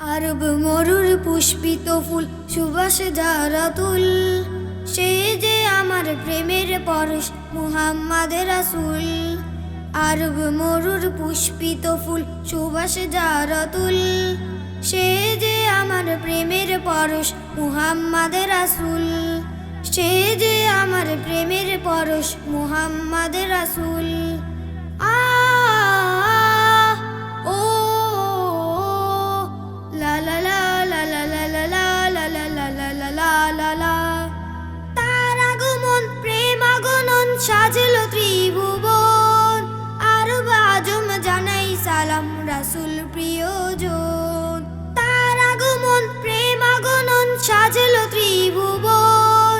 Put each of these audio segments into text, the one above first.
আরব মরুর পুষ্পিত ফুল, সুবাস জারাতুল সে যে আমার প্রেমের পরশ, মুহাম্মদ রাসূল। আরব মরুর পুষ্পিত ফুল, সুবাস জারাতুল সে যে আমার প্রেমের পরশ, মুহাম্মদ রাসূল। সে যে আমার প্রেমের পরশ, মুহাম্মদ রাসূল। সাজলো ত্রিভুবন, আর বাজম জানাই সালাম রাসুল প্রিয়জন। তার আগমন, প্রেম আগমন সাজলো ত্রিভুবন,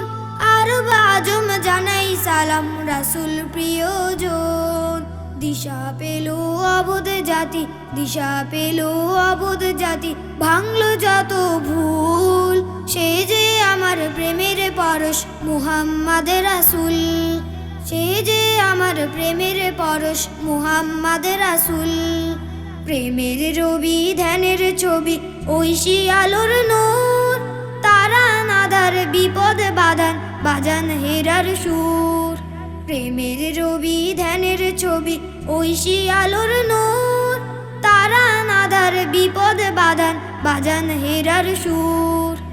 আর বাজম জানাই সালাম রাসুল প্রিয়জন। দিশা পেল অবোধ জাতি, দিশা পেল অবোধ জাতি, ভাঙলো যত ভুল। সে যে আমার প্রেমের পরশ, মুহাম্মদ রাসুল। সে যে আমার প্রেমের পরশ, মুহাম্মদ রাসুল। প্রেমের রবি, ধ্যানের ছবি, ঐশী আলোর নূর। তারা নাদার বিপদ বাদান বাজান হেরার সুর। প্রেমের রবি, ধ্যানের ছবি, ঐশী আলোর নূর। তারা নাদার বিপদ বাদান বাজান হেরার সুর।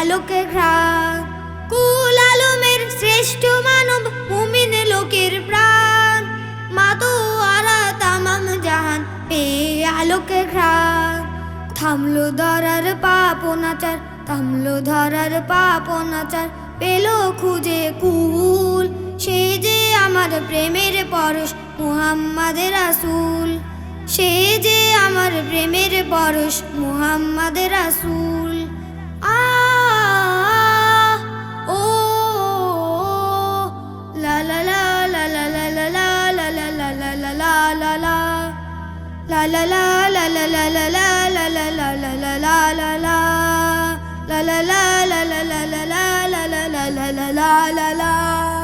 আলোকে ঘ্রাণ কুল আলমের শ্রেষ্ঠ মানব, মুমিন লোকের প্রাণ। মাতু আরা তামাম জাহান পে আলোকে ঘ্রাণ থামলো ধরার পাপনাচার থামলো ধরার পাপনাচার পেল খুঁজে কুল। সে যে আমার প্রেমের পরশ মুহাম্মদ রাসূল। সে যে আমার প্রেমের পরশ মুহাম্মদ রাসূল। la la la la